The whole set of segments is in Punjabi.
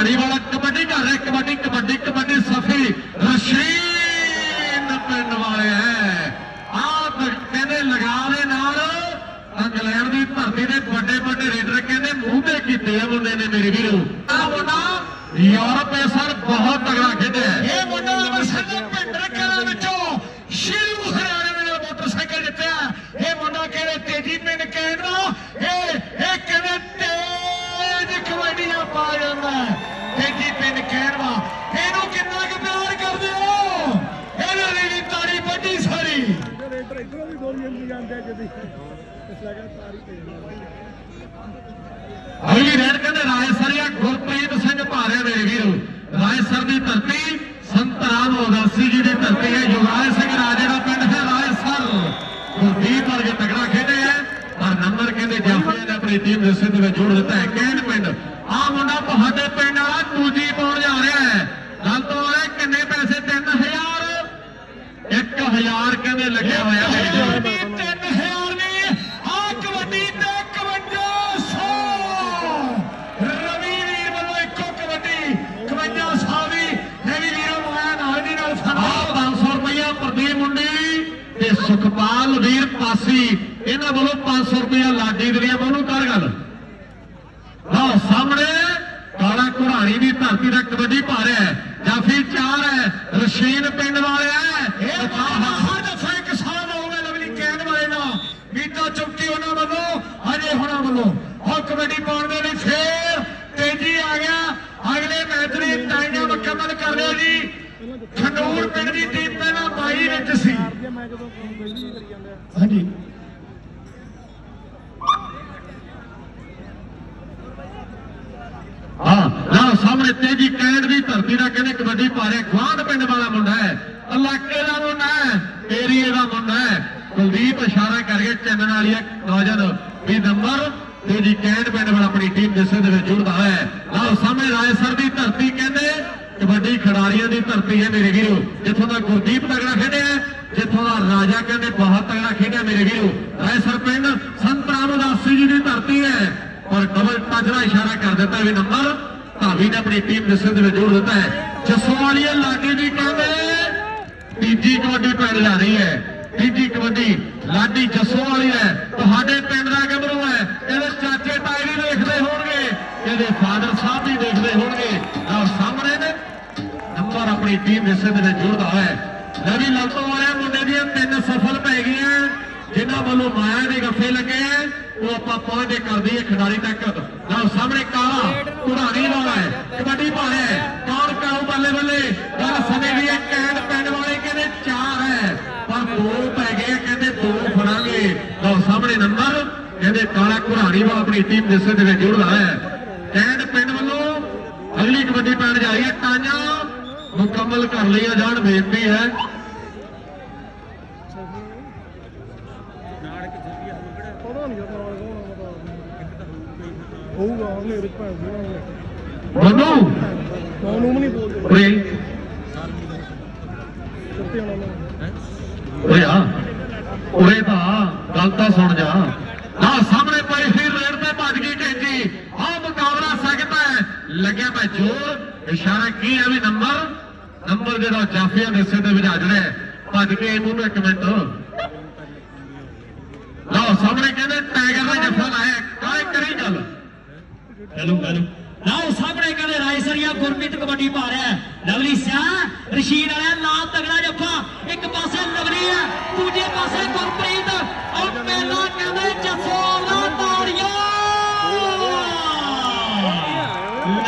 ਕਾਲਾ ਵਾਲਾ ਕਬੱਡੀ ਕਰ ਰਿਹਾ ਕਬੱਡੀ ਕਬੱਡੀ ਕਬੱਡੀ ਸਫੀ ਰਸ਼ੀਨ ਪਿੰਡ ਵਾਲੇ ਹੈ। ਆਹ ਕਹਿੰਦੇ ਲਗਾ ਦੇ ਨਾਲ ਇੰਗਲੈਂਡ ਦੀ ਧਰਤੀ ਦੇ ਵੱਡੇ ਵੱਡੇ ਰੇਡਰ ਕਹਿੰਦੇ ਮੂੰਹ ਤੇ ਕੀਤੇ ਆ ਮੁੰਡੇ ਨੇ ਮੇਰੇ ਵੀਰੋ। ਆ ਮੁੰਡਾ ਯੂਰਪ ਇਸ ਸਾਲ ਬਹੁਤ ਤਗੜਾ ਖੇਡਿਆ ਹੈ। ਇਹ ਮੁੰਡਾ ਅੰਮ੍ਰਿਤਸਰ ਦੇ ਪਿੰਡ ਰਕਰਾਂ ਵਿੱਚੋਂ ਸ਼ਿਰੂ ਹਰਿਆਣੇ ਦੇ ਨਾਲ ਮੋਟਰਸਾਈਕਲ ਜਿੱਤਿਆ ਇਹ ਮੁੰਡਾ ਕਹਿੰਦੇ ਤੇਜੀ ਪਿੰਡ ਕਹਿੰਦਾ ਇਹ ਇਹ ਕਹਿੰਦੇ ਤੇਜ ਕਬੱਡੀਆਂ ਪਾ ਜਾਂਦਾ ਹੈ। ਤੇਜੀ ਪਿੰਡ ਕਹਿਣਵਾ ਇਹਨੂੰ ਕਿੰਨਾ ਕੁ ਪਿਆਰ ਕਰਦੇ ਹੋ ਇਹਦੇ ਲਈ ਵੀ ਤਾੜੀ ਵੱਡੀ ਸਾਰੀ ਰੇਡਰ ਇਧਰੋਂ ਵੀ ਗੋਲੀ ਜਾਂਦੀ, ਜਾਂਦੇ ਆ ਜਦੀ ਇਸ ਲਗਾਤਾਰ ਹੀ ਭੇਜਦਾ ਅਗਲੀ ਰੇਡ ਕਹਿੰਦੇ ਰਾਜਸਰੀਆ ਗੁਰਪ੍ਰੀਤ ਸਿੰਘ ਭਾਰੇ ਮੇਰੇ ਵੀਰੋ। ਰਾਜਸਰ ਦੀ ਧਰਤੀ ਸੰਤ ਰਾਮ ਉਦਾਸੀ ਜੀ ਦੀ ਧਰਤੀ ਹੈ। ਯੁਵਰਾਜ ਸਿੰਘ ਰਾਜੇ ਦਾ ਪਿੰਡ ਹੈ ਰਾਜਸਰ। ਗੁਰਦੀਪ ਵਰਗੇ ਤਗੜਾ ਖੇਡੇ ਹੈ ਪਰ ਨੰਬਰ ਕਹਿੰਦੇ ਜਾਫਰੀਆ ਨੇ ਆਪਣੀ ਟੀਮ ਦੇ ਸਿੱਧ ਵਿੱਚ ਜੋੜ ਦਿੱਤਾ ਹੈ। ਕੈਂਡ ਪਿੰਡ ਆ ਮੁੰਡਾ ਤੁਹਾਡੇ ਪਿੰਡ ਵਾਲਾ ਦੂਜੀ ਪਾਉਣ ਜਾ ਰਿਹਾ ਹੈ ਗੱਲ ਤੋਂ ਵਾਲੇ ਕਿੰਨੇ ਪੈਸੇ 3000 1000 ਕਹਿੰਦੇ ਲੱਗਿਆ ਹੋਇਆ ਮੇਰੇ ਵੀਰੋ। ਕਬੱਡੀ ਤਿੰਨ ਹਜ਼ਾਰ ਨੇ ਆ ਕਬੱਡੀ ਤੇ 5100 ਰਵੀ ਵੀਰ ਵੱਲੋਂ ਇੱਕੋ ਕਬੱਡੀ 5100 ਦੀ ਹੈਵੀ ਵੀਰੋ ਮਾਇਆ ਨਾਲ ਦੀ ਨਾਲ ਆ ਫਨਾ 500 ਰੁਪਇਆ ਪ੍ਰਦੀਪ ਮੁੰਡੀ ਤੇ ਸੁਖਪਾਲ ਵੀਰ ਪਾਸੀ। ਇਹਨਾਂ ਵੱਲੋਂ 500 ਰੁਪਇਆ ਲਾਡੀ ਦੇ ਲਈ ਉਹਨੂੰ ਕਰ ਗੱਲ ਲਓ ਸਾਹਮਣੇ ਕਾਲਾ ਘੁਰਾਣੀ ਦੀ ਧਰਤੀ ਦਾ ਕਬੱਡੀ ਰਿਹਾ ਹੈ। ਜਾਫੀ ਚਾਰ ਹੈ ਰਸ਼ੀਨ ਪਿੰਡ ਵਾਲਿਆ ਹੈ ਇਹ ਬਾਬਾ ਹਰ ਦਫਾ ਇੱਕ ਸਾਲ ਹੋ ਗਿਆ ਲਵਲੀ ਕਹਿਣ ਵਾਲੇ ਨਾਲ ਮੀਟਾ ਚੌਕੀ ਉਹਨਾਂ ਵੱਲੋਂ ਹਜੇ ਹੁਣਾਂ ਵੱਲੋਂ ਉਹ ਕਬੱਡੀ ਪਾਉਣ ਦੇ ਲਈ ਫੇਰ ਤੇਜੀ ਆ ਗਿਆ ਅਗਲੇ ਮੈਚ ਦੀ ਟਾਈਮਾਂ ਮੁਕੰਮਲ ਕਰ ਲਿਆ ਜੀ ਦੀ ਟੀਮ ਪਹਿਲਾਂ ਬਾਈ ਵਿੱਚ ਸੀ। ਹਾਂਜੀ। ਹਾਂ ਲਓ ਸਾਹਮਣੇ ਤੇਜੀ ਕੈਂਡ ਦੀ ਧਰਤੀ ਦਾ ਕਹਿੰਦੇ ਕਬੱਡੀ ਪਾ ਰਿਹਾ ਗਵਾਂਢ ਪਿੰਡ ਵਾਲਾ ਮੁੰਡਾ ਹੈ। ਇਲਾਕੇ ਦਾ ਮੁੰਡਾ ਹੈ ਏਰੀਏ ਦਾ ਮੁੰਡਾ ਹੈ। ਕੁਲਦੀਪ ਇਸ਼ਾਰਾ ਕਰਕੇ ਚੰਨਣ ਵਾਲੀ ਨੌਜਵਾਨ ਵੀ ਨੰਬਰ ਤੇਜੀ ਕੈਂਡ ਪਿੰਡ ਵਾਲਾ ਆਪਣੀ ਟੀਮ ਦੇ ਸਿੱਧ ਵਿੱਚ ਜੁੜਦਾ ਹੈ। ਲਓ ਸਾਹਮਣੇ ਰਾਜਸਰ ਦੀ ਧਰਤੀ ਕਹਿੰਦੇ ਕਬੱਡੀ ਖਿਡਾਰੀਆਂ ਦੀ ਧਰਤੀ ਹੈ ਮੇਰੇ ਵੀਰੋ। ਜਿੱਥੋਂ ਦਾ ਗੁਰਦੀਪ ਤਗੜਾ ਖੇਡਿਆ ਜਿੱਥੋਂ ਦਾ ਰਾਜਾ ਕਹਿੰਦੇ ਬਹੁਤ ਤਗੜਾ ਖੇਡਿਆ ਮੇਰੇ ਵੀਰੋ। ਰਾਜਸਰ ਪਿੰਡ ਸੰਤ ਰਾਮਦਾਸ ਜੀ ਦੀ ਧਰਤੀ ਹੈ। ਔਰ ਕਮਲ ਤਜਰਾ ਇਸ਼ਾਰਾ ਕਰ ਦਿੱਤਾ ਵੀ ਨੰਬਰ ਧਾਵੀ ਨੇ ਆਪਣੀ ਟੀਮ ਦੇ ਸਿੱਧ ਵਿੱਚ ਜੋੜ ਦਿੱਤਾ ਹੈ। ਜੱਸੋ ਵਾਲੀਆ ਲਾਡੀ ਦੀ ਕਹਿੰਦੇ, ਤੀਜੀ ਕਬੱਡੀ ਪੈਣ ਜਾ ਰਹੀ ਹੈ। ਤੀਜੀ ਕਬੱਡੀ ਲਾਡੀ ਜੱਸੋ ਵਾਲੀ ਹੈ। ਤੁਹਾਡੇ ਪਿੰਡ ਦਾ ਕਹਿੰਦੇ ਹੈ ਇਹਦੇ ਚਾਚੇ ਤਾਏ ਵੀ ਦੇਖਦੇ ਹੋਣਗੇ ਇਹਦੇ ਫਾਦਰ ਸਾਹਿਬ ਵੀ ਦੇਖਦੇ ਹੋਣਗੇ ਆਹ ਸਾਹਮਣੇ ਨੇ ਨੰਬਰ ਆਪਣੀ ਟੀਮ ਦੇ ਵਿੱਚ ਜੁੜਦਾ ਹੈ। ਰਵੀ ਲੰਤੋ ਵਾਲੇ ਮੁੰਡੇ ਦੀਆਂ ਤਿੰਨ ਸਫਲ ਪੈ ਗਈਆਂ। ਜਿਨ੍ਹਾਂ ਵੱਲੋਂ ਮਾਇਆ ਦੇ ਗੱਫੇ ਲੱਗੇ ਆ ਉਹ ਆਪਾਂ ਪਹੁੰਚਦੇ ਕਰਦੀ ਹੈ ਖਿਡਾਰੀ ਤੱਕ। ਲਓ ਸਾਹਮਣੇ ਕਾਲਾ ਕੁੜਾਣੀ ਵਾਲਾ ਹੈ, ਕਬੱਡੀ ਭਾਲਿਆ ਹੈ। ਕੌਣ ਕਾਉ ਬੱਲੇ ਬੱਲੇ? ਗੱਲ ਸਮੇਂ ਦੀ ਹੈ ਕੈਂਡ ਪਿੰਡ ਵਾਲੇ ਕਹਿੰਦੇ ਚਾਰ ਹੈ। ਪਰ ਦੋ ਪੈ ਗਏ ਕਹਿੰਦੇ ਦੋ ਫੜਾਂਗੇ। ਲਓ ਸਾਹਮਣੇ ਨੰਬਰ, ਕਹਿੰਦੇ ਕਾਲਾ ਕੁੜਾਣੀ ਵਾਲਾ ਆਪਣੀ ਟੀਮ ਦੇ ਸਿਰ ਦੇ ਵਿੱਚ ਜੁੜਦਾ ਹੈ। ਕੈਂਡ ਪਿੰਡ ਵੱਲੋਂ ਅਗਲੀ ਕਬੱਡੀ ਪੈਣ ਜਾ ਰਹੀ ਹੈ ਟਾਂਆਂ ਮੁਕੰਮਲ ਕਰ ਲਈਆਂ ਜਾਣ ਬੇਨਤੀ ਹੈ। ਹੋਊਗਾ ਉਹਨੇ ਬੰਦੂ ਨੂੰ ਨਹੀਂ ਬੋਲਦੇ ਨਾ ਆ ਤਾਂ ਗੱਲ ਤਾਂ ਸੁਣ ਜਾ। ਆ ਸਾਹਮਣੇ ਪਈ ਸੀ ਰੇਡ ਤੇ ਭੱਜ ਗਈ ਆ ਮੁਕਾਬਲਾ ਸਕਦਾ ਹੈ। ਲੱਗਿਆ ਮੈਂ ਜੋਰ। ਇਸ਼ਾਰਾ ਕੀ ਹੈ ਵੀ ਨੰਬਰ? ਨੰਬਰ ਜਿਹੜਾ ਜਾਫੀਆ ਦੇ ਸਿਰ ਦੇ ਵਿੱਚ ਅੱਜ ਰਿਹਾ ਭੱਜ ਕੇ ਇਹਨੂੰ ਇੱਕ ਮਿੰਟ। ਲਓ, ਸਾਹਮਣੇ ਕਹਿੰਦੇ ਟਾਈਗਰ ਦਾ ਜੱਫਾ ਲਾਇਆ ਕਾਹ ਕਰੀ ਗੱਲ? ਹੈਲੋ ਹੈਲੋ ਲਓ, ਸਾਹਮਣੇ ਕਹਿੰਦੇ ਰਾਇਸਰੀਆ ਗੁਰਮੀਤ ਕਬੱਡੀ ਪਾ ਰਿਹਾ ਹੈ। ਲਵਲੀ ਸਿਆ, ਰਸ਼ੀਦ ਵਾਲਾ ਲਾਲ ਤਗੜਾ ਜੱਫਾ। ਇੱਕ ਪਾਸੇ ਲਵਲੀ ਹੈ, ਦੂਜੇ ਪਾਸੇ ਗੁਰਪ੍ਰੀਤ। ਔਰ ਪਹਿਲਾ ਕਹਿੰਦੇ ਜੱਸੋ ਵਾਲਾ ਤਾੜੀਆਂ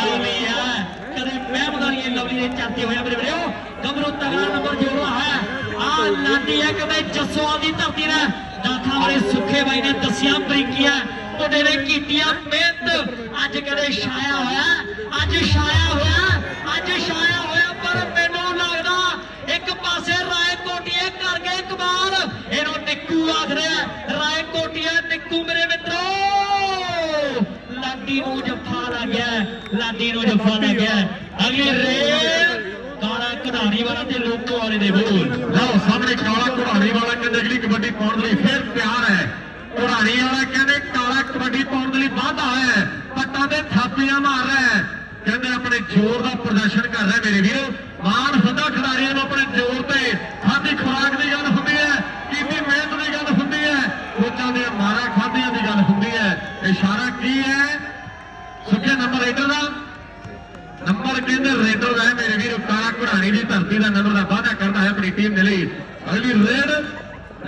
ਲਵਲੀ ਹੈ ਕਦੇ ਮਹਿਮਦਾਂ ਨਹੀਂ ਲਵਲੀ ਦੇ ਚਾਤੇ ਹੋਇਆ ਮੇਰੇ ਵੀਰੋ। ਗਬਰੂ ਤਗੜਾ ਨੰਬਰ ਜੋੜਾ ਹੈ। ਆ ਲਾਡੀ ਹੈ ਕਹਿੰਦੇ ਜੱਸੋਵਾਲ ਦੀ ਧਰਤੀ ਨੇ ਦਾਖਾ ਵਾਲੇ ਸੁੱਖੇ ਬਾਈ ਨੇ ਦੱਸਿਆ ਬਰੀਕੀਆਂ ਤੁਹਾਡੇ ਨੇ ਕੀਤੀਆਂ ਮਿਹਨਤ। ਅੱਜ ਕਦੇ ਛਾਇਆ ਹੋਇਆ। ਅੱਜ ਛਾਇਆ ਹੋਇਆ। ਅੱਜ ਛਾਇਆ ਹੋਇਆ, ਪਰ ਮੈਨੂੰ ਲੱਗਦਾ ਇੱਕ ਪਾਸੇ ਰਾਏ ਕੋਟੀਏ ਕਰ ਗਏ ਕਮਾਲ ਇਹਨੂੰ ਨਿੱਕੂ ਆਖਦੇ ਆ ਰਾਏ ਕੋਟੀਏ ਨਿੱਕੂ ਮੇਰੇ ਮਿੱਤਰੋ। ਲਾਡੀ ਨੂੰ ਜੱਫਾ ਲੱਗ ਗਿਆ। ਲਾਡੀ ਨੂੰ ਜੱਫਾ ਲੱਗ ਗਿਆ। ਅਗਲੀ ਰੇਲ ਤੇ ਲੋਕੋ ਵਾਲੇ ਬੋਲ। ਲਓ, ਸਾਹਮਣੇ ਕਾਲਾ ਘੁੜਾਣੀ ਵਾਲਾ ਕਹਿੰਦੇ ਅਗਲੀ ਕਬੱਡੀ ਪਾਉਣ ਲਈ ਫਿਰ ਪਿਆਰ ਹੈ। ਘੁੜਾਣੀ ਵਾਲਾ ਕਹਿੰਦੇ ਕਾਲਾ ਕਬੱਡੀ ਪਾਉਣ ਲਈ ਵਾਧਾ ਹੈ। ਪੱਟਾਂ ਤੇ ਥਾਪੀਆਂ ਮਾਰ ਰਿਹਾ ਹੈ। ਕਹਿੰਦੇ ਆਪਣੇ ਜ਼ੋਰ ਦਾ ਪ੍ਰਦਰਸ਼ਨ ਕਰ ਰਿਹਾ ਮੇਰੇ ਵੀਰੋ। ਮਾਨ ਹੁੰਦਾ ਖਿਡਾਰੀਆਂ ਨੂੰ ਆਪਣੇ ਜ਼ੋਰ ਤੇ। ਖਾਦੀ ਖੁਰਾਕ ਦੀ ਗੱਲ ਹੁੰਦੀ ਹੈ, ਕੀਤੀ ਮਿਹਨਤ ਦੀ ਗੱਲ ਹੁੰਦੀ ਹੈ। ਕੋਚਾਂ ਦੀਆਂ ਮਾਰਾ ਖਾਦੀਆਂ ਦੀ ਗੱਲ ਹੁੰਦੀ ਹੈ। ਇਸ਼ਾਰਾ ਕੀ ਹੈ? ਸੁੱਕੇ ਨੰਬਰ ਰੇਡਰ ਦਾ ਨੰਬਰ ਕਹਿੰਦੇ ਰੇਡਰ ਦਾ ਹੈ ਮੇਰੇ ਵੀਰੋ ਕਾਲਾ ਦੀ ਧਰਤੀ ਦਾ ਨੰਬਰ ਦਾ ਵਾਅਦਾ ਕਰਦਾ ਹੈ ਆਪਣੀ ਟੀਮ ਦੇ ਲਈ, ਅਗਲੀ ਰੇਡ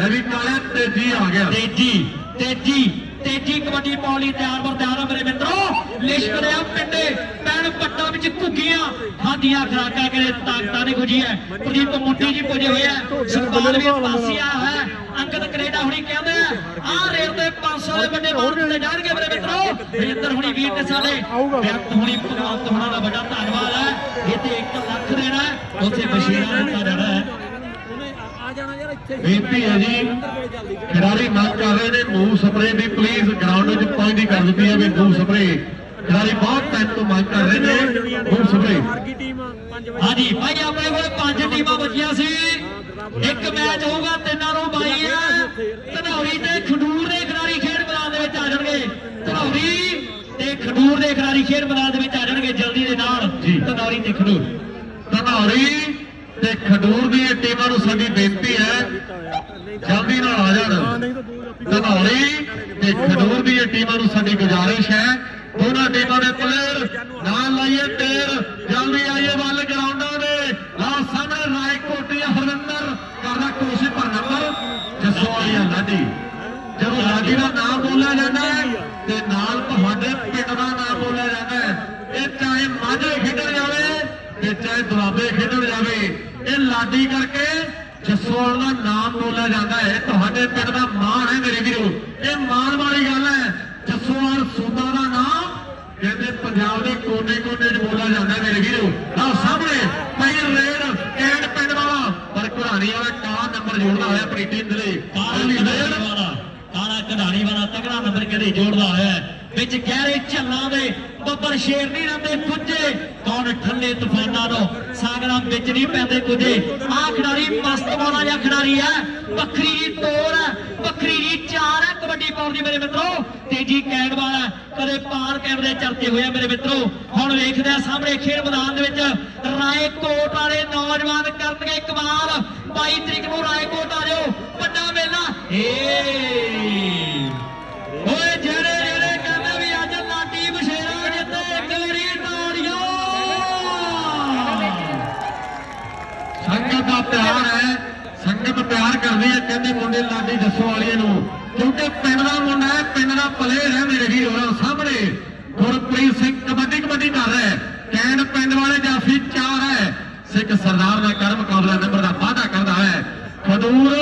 ਰਵੀ ਕਾਲੇ, ਤੇਜੀ ਆ ਗਿਆ। ਤੇਜੀ ਤੇਜੀ। ਤੇਜੀ ਕਬੱਡੀ ਪਾਉਣ ਲਈ ਤਿਆਰ ਬਰ ਤਿਆਰ ਆ ਮੇਰੇ ਮਿੱਤਰੋ। ਲਿਸ਼ਕ ਪਿੰਡੇ ਪੈਣ ਪੱਟਾਂ ਵਿੱਚ ਘੁੱਗੀਆਂ। ਖਾਦੀਆਂ ਖਰਾਕਾਂ ਕਿਹੜੇ ਤਾਕਤਾਂ ਨੇ ਖੁਜੀ ਹੈ ਪ੍ਰਦੀਪ ਮੁੰਡੀ ਜੀ ਪੁੱਜੇ ਹੋਏ ਆ ਸੁਖਪਾਲ ਵੀ ਪਾਸਿਆ ਹੈ ਅੰਕਤ ਕੈਨੇਡਾ ਹੁਣੀ ਕਹਿੰਦੇ ਆ ਆਹ ਰੇਲ ਤੇ 500 ਦੇ ਵੱਡੇ ਬਾਹਰ ਤੇ ਜਾਣਗੇ ਮੇਰੇ ਮਿੱਤਰੋ। ਰਜਿੰਦਰ ਹੁਣੀ ਵੀਰ ਨੇ ਸਾਡੇ ਵਿਅਕਤ ਹੁਣੀ ਭਗਵੰਤ ਹੋਣਾ ਦਾ ਵੱਡਾ ਧੰਨਵਾਦ ਹੈ ਇੱਥੇ ਤੇ 1 ਲੱਖ ਦੇਣਾ ਉੱਥੇ ਮਸ਼ੀਨਾਂ ਦਿੱਤਾ ਜਾਣਾ ਹੈ ਬੇਨਤੀ ਹੈ ਜੀ ਖਿਡਾਰੀ ਮੰਗ ਕਰ ਰਹੇ ਨੇ ਮੂਵ ਸਪਰੇ ਦੀ ਪਲੀਜ਼ ਗਰਾਊਂਡ ਵਿੱਚ ਪਹੁੰਚਦੀ ਕਰ ਦਿੱਤੀ ਹੈ ਵੀ ਮੂਵ ਸਪਰੇ ਖਿਡਾਰੀ ਬਹੁਤ ਟਾਈਮ ਤੋਂ ਮੰਗ ਕਰ ਰਹੇ ਨੇ ਮੂਵ ਸਪਰੇ ਹਾਂਜੀ ਭਾਈ ਆਪਣੇ ਕੋਲ ਪੰਜ ਟੀਮਾਂ ਬਚੀਆਂ ਸੀ। ਇੱਕ ਮੈਚ ਹੋਊਗਾ ਤਿੰਨਾਂ ਨੂੰ ਬਾਈ ਹੈ ਧਨੌਰੀ ਤੇ ਖਡੂਰ ਦੇ ਖਿਡਾਰੀ ਖੇਡ ਮੈਦਾਨ ਦੇ ਵਿੱਚ ਆ ਜਾਣਗੇ। ਧਨੌਰੀ ਤੇ ਖਡੂਰ ਦੇ ਖਿਡਾਰੀ ਖੇਡ ਮੈਦਾਨ ਦੇ ਵਿੱਚ ਆ ਜਾਣਗੇ ਜਲਦੀ ਦੇ ਨਾਲ। ਜੀ। ਧਨੌਰੀ ਤੇ ਖਡੂਰ। ਧਨੌਰੀ ਤੇ ਖਡੂਰ ਦੀਆਂ ਟੀਮਾਂ ਨੂੰ ਸਾਡੀ ਬੇਨਤੀ ਹੈ, ਜਲਦੀ ਨਾਲ ਆ ਜਾਣ। ਨਹੀਂ ਧਨੌਰੀ ਤੇ ਖਡੂਰ ਦੀਆਂ ਟੀਮਾਂ ਨੂੰ ਸਾਡੀ ਗੁਜ਼ਾਰਿਸ਼ ਹੈ। ਦੋਨਾਂ ਟੀਮਾਂ ਦੇ ਪਲੇਅਰ ਨਾਲ ਲਾਈਏ ਤੇਰ ਜਲਦੀ ਆਈਏ ਵੱਲ ਗਰਾਊਂਡਾਂ ਦੇ। ਲਓ ਸਾਹਮਣੇ ਰਾਏਕੋਟੀਆ ਹਰਿੰਦਰ ਕਰਦਾ ਕੋਸ਼ਿਸ਼ ਪਰ ਨੰਬਰ ਜਸਵਾਲੀਆ ਲਾਡੀ। ਜਦੋਂ ਲਾਡੀ ਦਾ ਨਾਮ ਬੋਲਿਆ ਜਾਂਦਾ ਹੈ ਤੇ ਨਾਲ ਤੁਹਾਡੇ ਪਿੰਡ ਦਾ ਨਾਮ ਬੋਲਿਆ ਜਾਂਦਾ ਹੈ। ਇਹ ਚਾਹੇ ਮਾਝੇ ਖੇਡਣ ਜਾਵੇ ਤੇ ਚਾਹੇ ਦੁਆਬੇ ਖੇਡਣ ਜਾਵੇ ਇਹ ਲਾਡੀ ਕਰਕੇ ਜਸਵਾਲ ਦਾ ਨਾਮ ਬੋਲਿਆ ਜਾਂਦਾ ਹੈ। ਤੁਹਾਡੇ ਪਿੰਡ ਦਾ ਮਾਣ ਹੈ ਮੇਰੇ ਵੀਰੋ। ਇਹ ਮਾਣ ਵਾਲੀ ਗੱਲ ਹੈ ਜਸਵਾਲ ਸੂਬਾ ਦਾ ਨਾਮ ਕਹਿੰਦੇ ਪੰਜਾਬ ਦੇ ਕੋਨੇ-ਕੋਨੇ 'ਚ ਬੋਲਿਆ ਜਾਂਦਾ ਮੇਰੇ ਵੀਰੋ। ਲਓ ਸਾਹਮਣੇ ਪਈ ਰੇਡ ਕੈਂਡ ਪਿੰਡ ਵਾਲਾ। ਪਰ ਘੁਰਾਣੀ ਵਾਲਾ ਕਾ ਨੰਬਰ ਜੋੜਦਾ ਹੋਇਆ ਆਪਣੀ ਟੀਮ ਦੇ ਲਈ ਕਾਲਾ ਰੇਡ ਵਾਲਾ ਕਾਲਾ ਕਢਾਣੀ ਵਾਲਾ ਤਗੜਾ ਨੰਬਰ ਕਿਹੜੇ ਜੋੜਦਾ ਹੋਇਆ। ਵਿੱਚ ਗਹਿਰੇ ਝੱਲਾਂ ਦੇ ਬੱਬਰ ਸ਼ੇਰਨੀ ਰੰਦੇ ਪੁੱਜੇ। ਕੌਣ ਠੱਲੇ ਤੂਫਾਨਾਂ ਨੂੰ ਸਾਗਰਾਂ ਵਿੱਚ ਨਹੀਂ ਪੈਂਦੇ ਕੁਝੇ? ਆਹ ਖਿਡਾਰੀ ਮਸਤ ਵਾਲਾ ਜਿਹਾ ਖਿਡਾਰੀ ਹੈ ਵੱਖਰੀ ਜੀ ਤੋੜ ਹੈ ਵੱਖਰੀ ਜੀ ਚਾਰ ਹੈ ਕਬੱਡੀ ਪਾਉਣ ਦੀ ਮੇਰੇ ਮਿੱਤਰੋ, ਤੇਜੀ ਕੈਂਡ ਵਾਲਾ ਕਦੇ ਪਾਰ ਕੈਮਰੇ ਚਰਚੇ ਹੋਏ ਆ ਮੇਰੇ ਮਿੱਤਰੋ। ਹੁਣ ਵੇਖਦੇ ਆ ਸਾਹਮਣੇ ਖੇਡ ਮੈਦਾਨ ਦੇ ਵਿੱਚ ਰਾਏਕੋਟ ਵਾਲੇ ਨੌਜਵਾਨ ਕਰਨਗੇ ਕਮਾਲ 22 ਤਰੀਕ ਨੂੰ ਰਾਏਕੋਟ ਆ ਜਾਓ। ਵੱਡਾ ਮੇਲਾ। ਏ ਦਾ ਪਿਆਰ ਹੈ। ਸੰਗਤ ਪਿਆਰ ਕਰਦੀ ਹੈ ਕਹਿੰਦੇ ਮੁੰਡੇ ਲਾਡੀ ਜੱਸੋ ਵਾਲੀਏ ਨੂੰ। ਕਿਉਂਕਿ ਪਿੰਡ ਦਾ ਮੁੰਡਾ ਹੈ, ਪਿੰਡ ਦਾ ਪਲੇਅਰ ਹੈ ਮੇਰੇ ਵੀਰ ਸਾਹਮਣੇ। ਗੁਰਪ੍ਰੀਤ ਸਿੰਘ ਕਬੱਡੀ ਕਬੱਡੀ ਕਰ ਰਿਹਾ ਹੈ। ਕੈਂਡ ਪਿੰਡ ਵਾਲੇ ਜਾਫੀ ਚਾਰ ਹੈ। ਸਿੱਖ ਸਰਦਾਰ ਦਾ ਕਰ ਮੁਕਾਬਲਾ ਨੰਬਰ ਦਾ ਵਾਅਦਾ ਕਰਦਾ ਹੈ। ਖਡੂਰ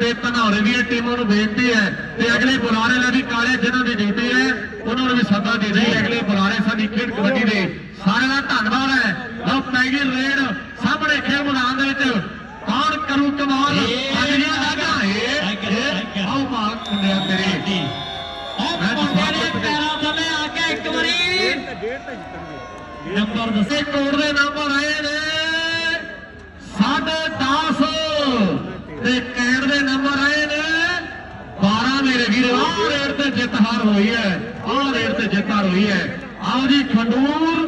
ਤੇ ਧਨੌਰੇ ਦੀਆਂ ਟੀਮਾਂ ਨੂੰ ਬੇਨਤੀ ਹੈ ਤੇ ਅਗਲੇ ਬੁਲਾਰੇ ਲਈ ਵੀ ਕਾਲੇ ਜਿਨ੍ਹਾਂ ਦੀ ਡਿਊਟੀ ਹੈ, ਉਹਨਾਂ ਨੂੰ ਵੀ ਸੱਦਾ ਦੇ ਦੇ ਅਗਲੇ ਬੁਲਾਰੇ ਸਾਡੀ ਖੇਡ ਕਬੱਡੀ ਦੇ ਸਾਰਿਆਂ ਦਾ ਧੰਨਵਾਦ ਹੈ। ਲਓ ਪੈਗੀ ਰੇਡ। ਖੇਡ ਮੈਦਾਨ ਦੇ ਵਿੱਚ। ਕੌਣ ਕਰੂ ਕਮਾਲ? ਅਗਲੀਆਂ ਦਾਗਾ ਇਹ ਆਓ ਮਾਲ ਮੁੰਡਿਆ ਤੇਰੇ। ਉਹ ਮੁੰਡੇ ਦੇ ਪੈਰਾਂ ਥੱਲੇ ਆ ਕੇ ਇੱਕ ਵਾਰੀ। ਨੰਬਰ ਦੱਸੋ। ਦੇ ਨੰਬਰ ਆਏ ਨੇ। ਸਾਢੇ 10 ਤੇ ਕੈਂਡ ਦੇ ਨੰਬਰ ਆਏ ਨੇ। 12 ਮੇਰੇ ਵੀਰ ਆਹ ਰੇਡ ਤੇ ਜਿੱਤ ਹਾਰ ਹੋਈ ਹੈ। ਆਹ ਰੇਡ ਤੇ ਜਿੱਤ ਹਾਰ ਹੋਈ ਹੈ। ਆਓ ਜੀ ਖੰਡੂਰ।